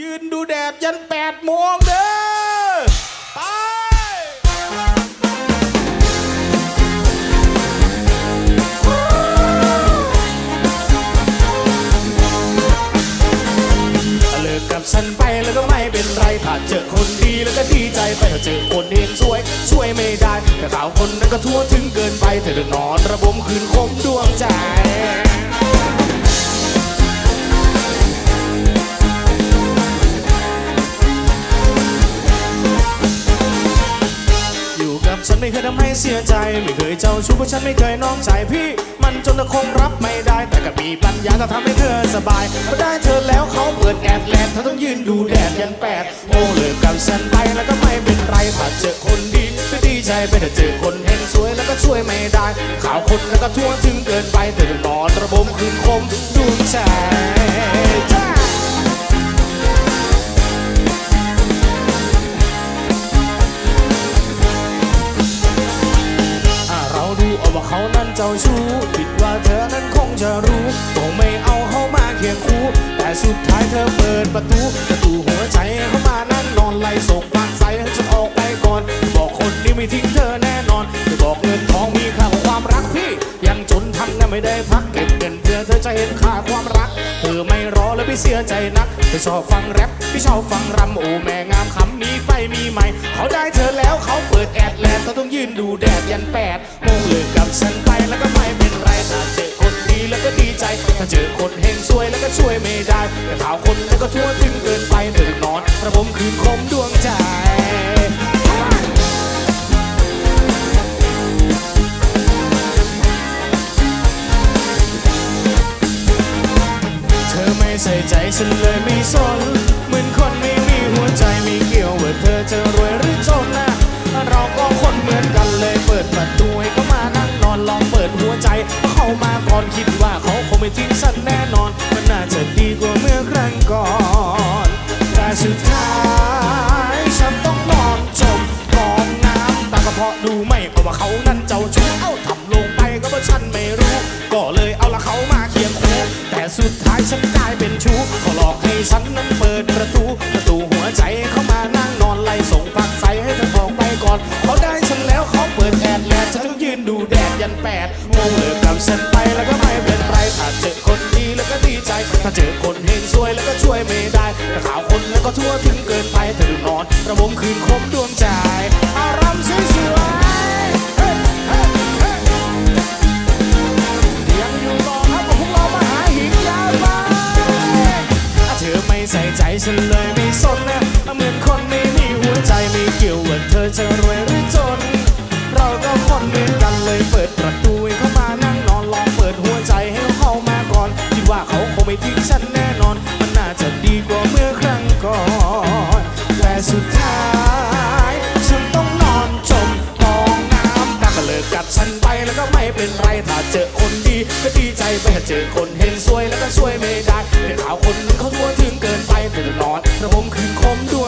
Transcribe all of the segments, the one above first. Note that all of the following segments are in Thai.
ยืนดูแดดยันแปดโมงเด้อไปเลิกกับฉันไปแล้วก็ไม่เป็นไรถ้าเจอคนดีแล้วก็ดีใจไปถ้าเจอคนเห็นสวย ช่วยไม่ได้แต่ข่าวคนนั้นก็ทั่วถึงเกินไปเธอเดือดนอนระบมคืนคมดวงใจ ไม่เคยทำให้เสียใจ ไม่เคยเจ้าชู้เพราะฉันไม่เคยน้องใจพี่ มันจนจะคงรับไม่ได้ แต่ก็มีปัญญาจะทำให้เธอสบายพอได้เธอแล้วเขาเปิดแอดแลนเธอต้องยืนดูแดดยันแปดโมงเลิกกับฉันไปแล้วก็ไม่เป็นไรถ้าเจอคนดีก็ดีใจไปแต่เจอคนเห็นสวยแล้วก็ช่วยไม่ได้ ข่าวคนแล้วก็ทั่วถึงเกินไปแต่นอนระบมคืนคมายเธอเปิดประตูประตูหัวใจเขามานั่งนอนไล่ส่งปากใสให้ฉันออกไปก่อน บอกคนนี้ไม่ทิ้งเธอแน่นอนจะบอกเงินทองมีค่าวความรักพี่ ยังจนทำนะไม่ได้พักเก็บเงินเพื่อเธอจะเห็นค่าความรัก เธอไม่รอแล้วพี่เสียใจนักเธอชอบฟังแรปพี่ชอบฟังรำโอ้แม่งามคำนี้ไปมีใหม่เขาได้เธอแล้วเขาเปิดแอดแลนเขาต้องยืนดูแดดยันแปดโมงเลิกกับฉันไปแล้วก็ไม่เป็นไรถ้าเจอ ดีแล้วก็ดีใจ ถ้าเจอคนเฮงซวยแล้วก็ช่วยไม่ได้แต่ข่าวคนแล้วก็ทั่วถึงเกินไปเธอนอนระบมคืนคมดวงใจเธอไม่ใส่ใจฉันเลยไม่สน เหมือนคนไม่มีหัวใจไม่เกี่ยวว่าเธอจะรวยหรือจนนะเราก็คนเหมือนกันเลยเปิดประตูให้เขามานั่งนอนลองเปิดหัวใจ อนคิดว่าเขาคงไม่ทิ้งฉันแน่นอนมัน เจอคนเฮงซวยแล้วก็ช่วยไม่ได้แต่ข่าวคนแล้วก็ทั่วถึงเกินไปเธอนอน ระบมคืนคมดวงใจ อารมณ์สวยเฮ้ยเฮ้ยงอยู่ต่อครับพวกเรามาหาหินยาวไปเธอไม่ใส่ใจฉันเลยไม่สนนะเหมือนคนไม่มีหัวใจไม่เกี่ยวว่าเธอจะรวยหรือ เป็นไรถ้าเจอคนดีก็ดีใจไปถ้าเจอคนเห็นสวยแล้วก็ช่วยไม่ได้แต่ข่าวคนนั้นเขาทั่วถึงเกินไปเธอนอนระบมคืนคมดวย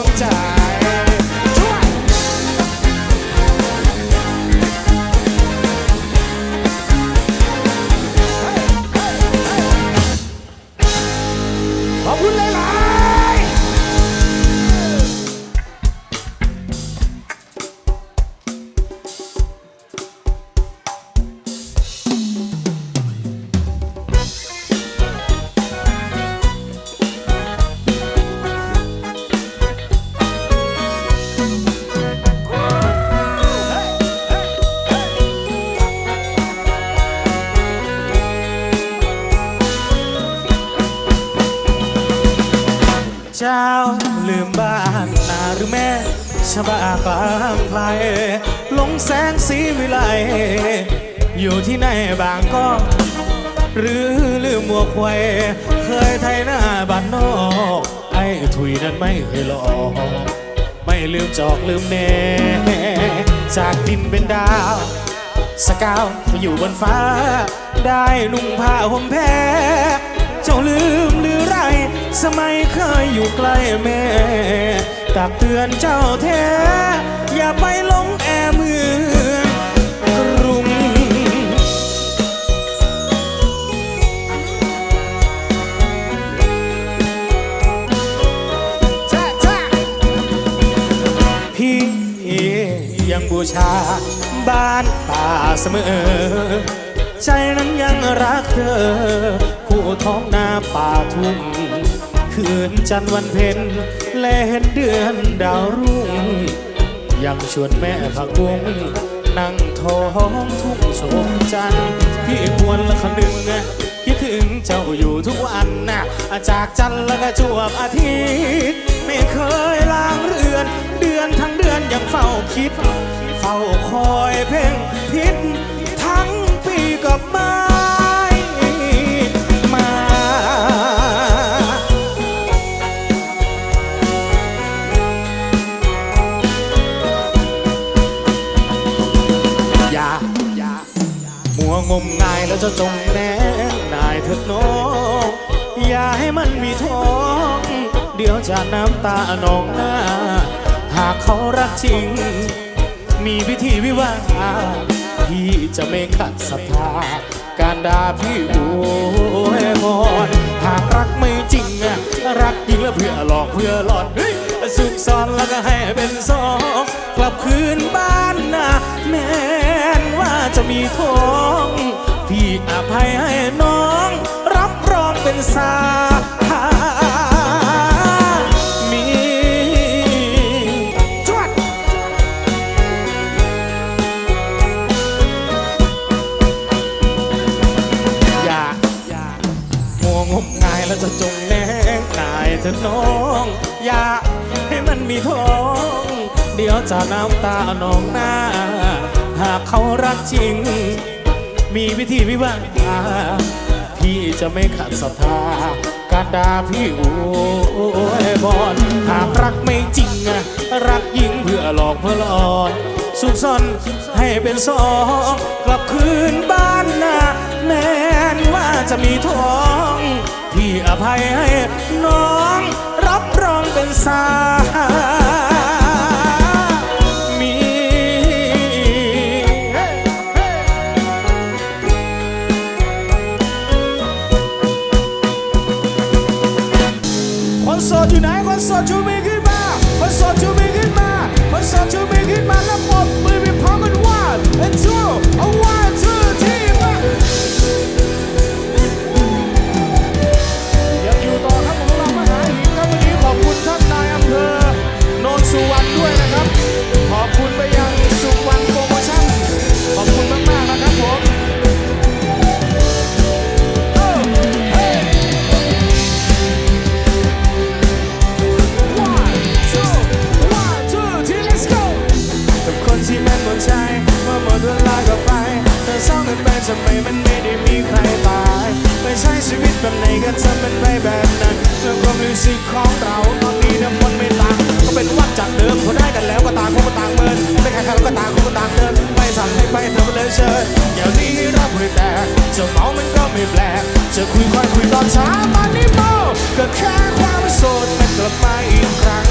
วิไลอยู่ที่ไหนบางก็ หรือลืมหมวกไว้เคยไทยหน้าบ้านนอก ไอ้ถุยนั้นไม่เคยหลอกไม่ลืมจอกลืมแน่จากดินเป็นดาว สกาวมาอยู่บนฟ้า ได้นุ่งผ้าห่มแพรเจ้าลืมหรือไร สมัยเคยอยู่ใกล้แม่ตักเตือนเจ้าแท้ อย่าไปลง ยังบูชา บ้านป่าเสมอ ใจนั้นยังรักเธอ ผู้ท้องนาป่าทุ่งคืนจันทร์วันเพ็ญและเห็นเดือนดาวรุ่ง ยังชวนแม่ผักบุ้งนั่งท้องทุ่งชมจันทร์พี่ควรละคนึงนะคิด ถึงเจ้าอยู่ทุกวันนะจากจันทร์แล้วก็จวบอาทิตย์ ไม่เคยล้างเรือน เดือนทั้งเดือนยังเฝ้าคิด เฝ้าคอยเพ่งพิษทั้งปีกับไม้มาอย่ามัวงมงายแล้วจะจงแนงนายเถิดน้องอย่าให้มันมีท้อง เดี๋ยวจะน้ำตาหนองหน้า หากเขารักจริง มีพิธีวิวาห์พี่จะไม่ขัดศรัทธาการด่าพี่โอ้ยมอนหากรักไม่จริงอะรักจริงแล้วเพื่อหลอกเพื่อหลอดสุขซ้อนแล้วก็ให้เป็นสองกลับคืนบ้านนะแม้นว่าจะมีท้อง พี่อภัยให้น้อง รับรองเป็นสามีจวดอย่ากมัวงมงายแล้วจะจงแนงนายเถอน้อง อย่าให้มันมีท้อง เดี๋ยวจะน้ำตาหนองหน้า หากเขารักจริง มีวิธีวิวาห์พี่จะไม่ขัดศรัทธาการด่าพี่โอ้ยบอนหากรักไม่จริงอะรักยิงเพื่อหลอกเพื่อหลอนสุขซ่อนให้เป็นสองกลับคืนบ้านนะแม้นว่าจะมีท้อง พี่อภัยให้น้องรับรองเป็นสา สึกของเราตอนนี้เนี่ยมันไม่ต่างก็เป็นวัดจากเดิมพอได้กันแล้วก็ต่างคนก็ต่างเมินไม่ใครใครก็ต่างคนก็ต่างเดินไม่สั่งให้ไปเธอเลยเชิญอย่างนี้รับไม่แต่จะเมามันก็ไม่แปลกจะคุยค่อยคุยตอนเช้าตอนนี้เมาก็แค่ความโสดมันกลับมาอีกครั้ง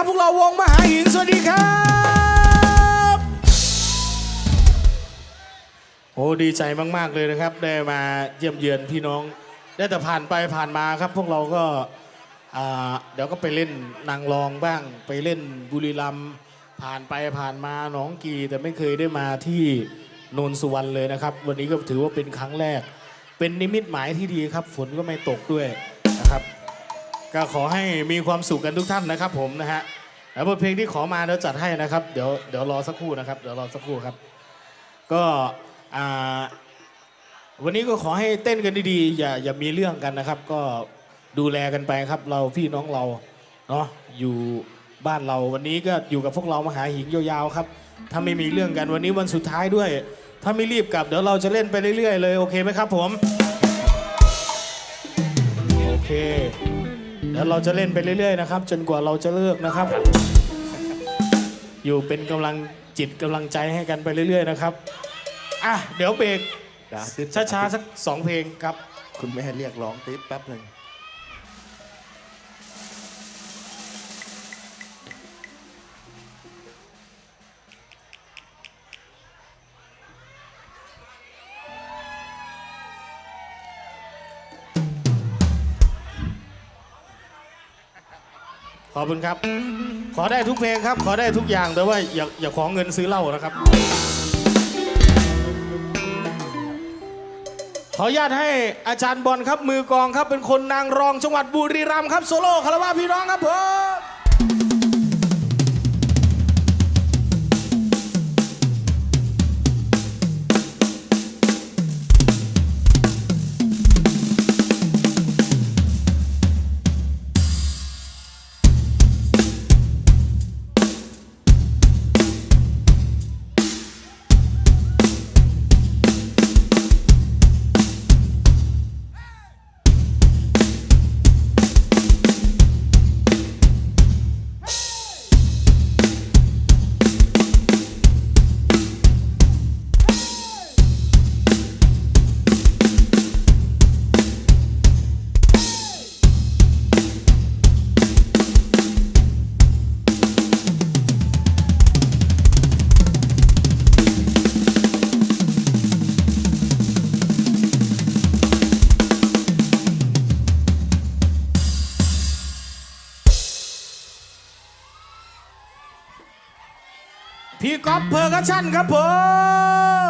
ครับ พวกเราวงมหาหิน สวัสดีครับโอ้ดีใจมาก ๆ เลยนะครับ ได้มาเยี่ยมเยือนพี่น้อง ได้แต่ผ่านไปผ่านมาครับ พวกเราก็เดี๋ยวก็ไปเล่นนางรองบ้าง ไปเล่นบุรีรัมผ่านไปผ่านมาหนองกีแต่ไม่เคยได้มาที่โนนสุวรรณเลยนะครับ วันนี้ก็ถือว่าเป็นครั้งแรก เป็นนิมิตหมายที่ดีครับ ฝนก็ไม่ตกด้วยนะครับ ก็ขอให้มีความสุขกันทุกท่านนะครับผมนะฮะแล้วบทเพลงที่ขอมาเดี๋ยวจัดให้นะครับ เดี๋ยวเดี๋ยวรอสักครู่นะครับ เดี๋ยวรอสักครู่ครับ ก็อ่าวันนี้ก็ขอให้เต้นกันดีๆ อย่าอย่ามีเรื่องกันนะครับ ก็ดูแลกันไปครับ เราพี่น้องเราเนาะอยู่บ้านเราวันนี้ก็อยู่กับพวกเรามาหาหิงยาวๆครับ ถ้าไม่มีเรื่องกันวันนี้วันสุดท้ายด้วย ถ้าไม่รีบกลับเดี๋ยวเราจะเล่นไปเรื่อยๆเลยโอเคไหมครับผม โอเค เดี๋ยวเราจะเล่นไปเรื่อยๆนะครับ จนกว่าเราจะเลิกนะครับ อยู่เป็นกำลังจิตกำลังใจให้กันไปเรื่อยๆนะครับอะเดี๋ยวเบรกเดี๋ยวติ๊บช้าๆสักสองเพลงครับ คุณแม่เรียกร้องติ๊บแป๊บหนึ่ง ขอบคุณครับ ขอได้ทุกเพลงครับ ขอได้ทุกอย่างแต่ว่าอย่าอย่าขอเงินซื้อเหล้านะครับ ขออนุญาตให้อาจารย์บอลครับมือกองครับเป็นคนนางรองจังหวัดบุรีรัมย์ครับโซโล่คารวะพี่น้องครับผม ชั่นครับผม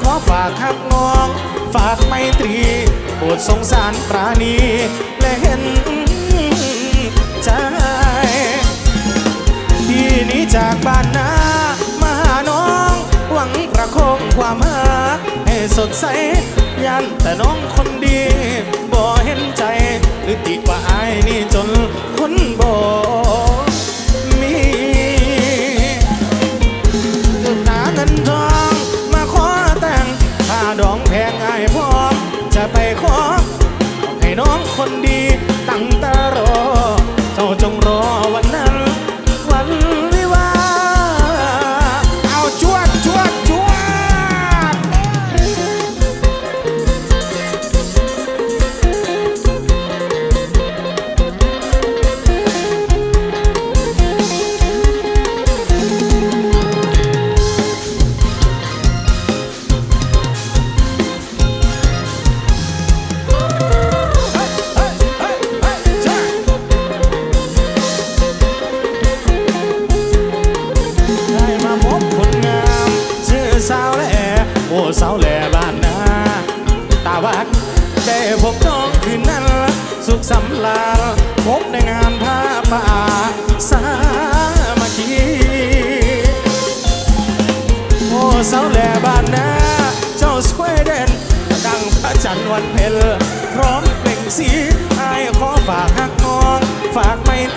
ขอฝากหักงอง ฝากไมตรีโปรดสงสารปราณี และเห็นใจที่นี้จากบ้านนามาหาน้อง หวังประคองความหาให้สดใส ยันแต่น้องคนดีบ่เห็นใจ หรือติว่าอายนี่จนคนบ่มี น้อ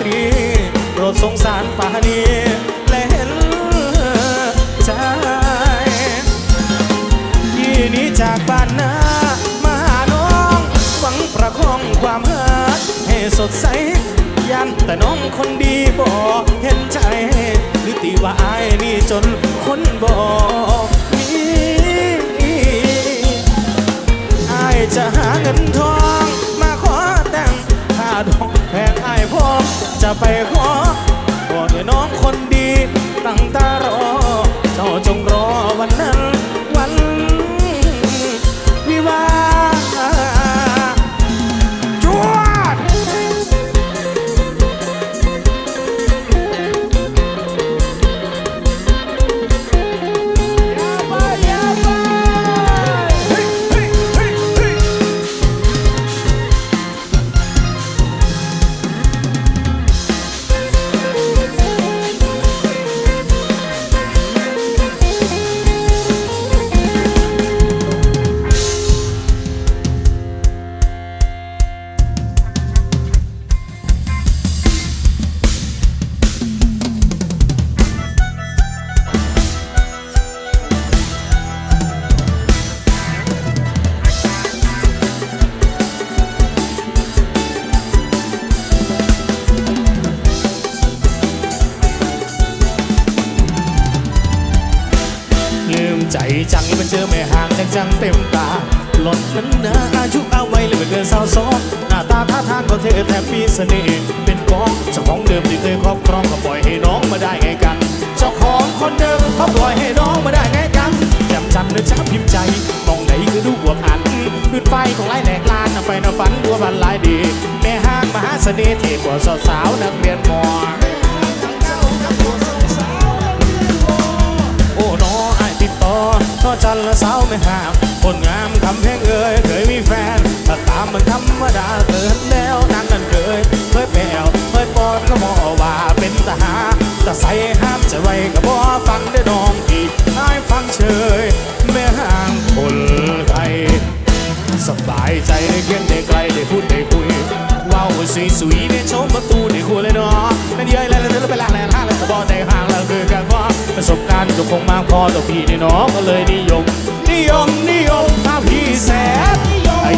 ตรี โปรดสงสารปานีและเห็นใจที่นี้จากบ้านนามาหาน้อง หวังประคองความรักให้สดใสยันแต่น้องคนดีบอกเห็นใจ หรือตีว่าอายนี่จนคนบอกมีอายจะหาเงินทอง ดองแพงอายพร้อจะไปขอบอกให้น้องคนดี ตั้งตารอ เจ้าจงรอวันนั้น น่ห์เท่กว่าสาว สวยสวยได้ชมประตูได้คุยเลยเนาะนั่นเย้ยแล้วแล้วไปละแล้วห้างแล้วก็บอได้ห่างแล้วคือกันว่าประสบการณ์ก็คงมากพอต่อพี่ในน้องก็เลยนิยม นิยมนิยมมาพี่แสน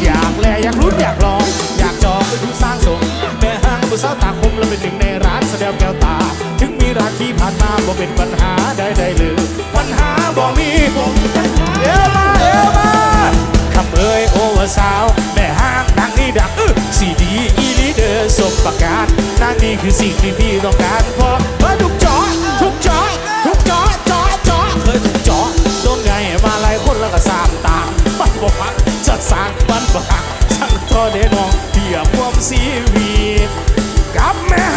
อยากแลอยากรู้อยากลอง อยากจองไปดูสร้างสมแม่ห้างผู้สาวตาคมและเป็นหนึ่งในร้านแสดงแก้วตา ถึงมีราคีผ่านมาบ่เป็นปัญหาใดๆเลยปัญหาบ่มีเอวมาเอวมาคำเอ่ยโอสาวแม่ห้างดังนี่ดังอื้อสีดีอีลีเดอร์สมประการนางนี่คือสิ่งที่พี่ต้องการเพราะเออทุกจอทุกจอทุกจอจอจอเคยทุกจอโดนไงมาหลายคนแล้วก็สามตามมันบอกว่าจะสร้างบ้นบักสั่งทอเดนองเพียบความสีวีกับแม่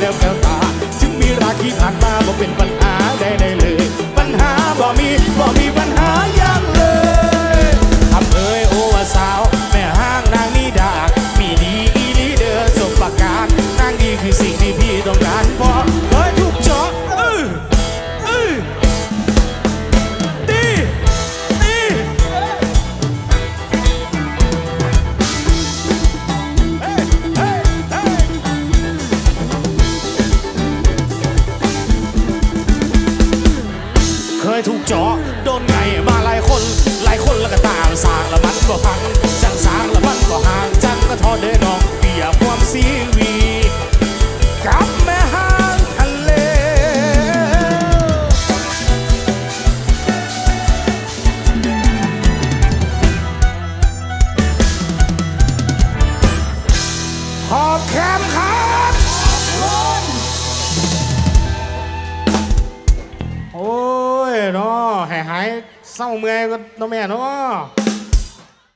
แล้วแววตา ถึงมีราคีผ่านมาบ่เป็นป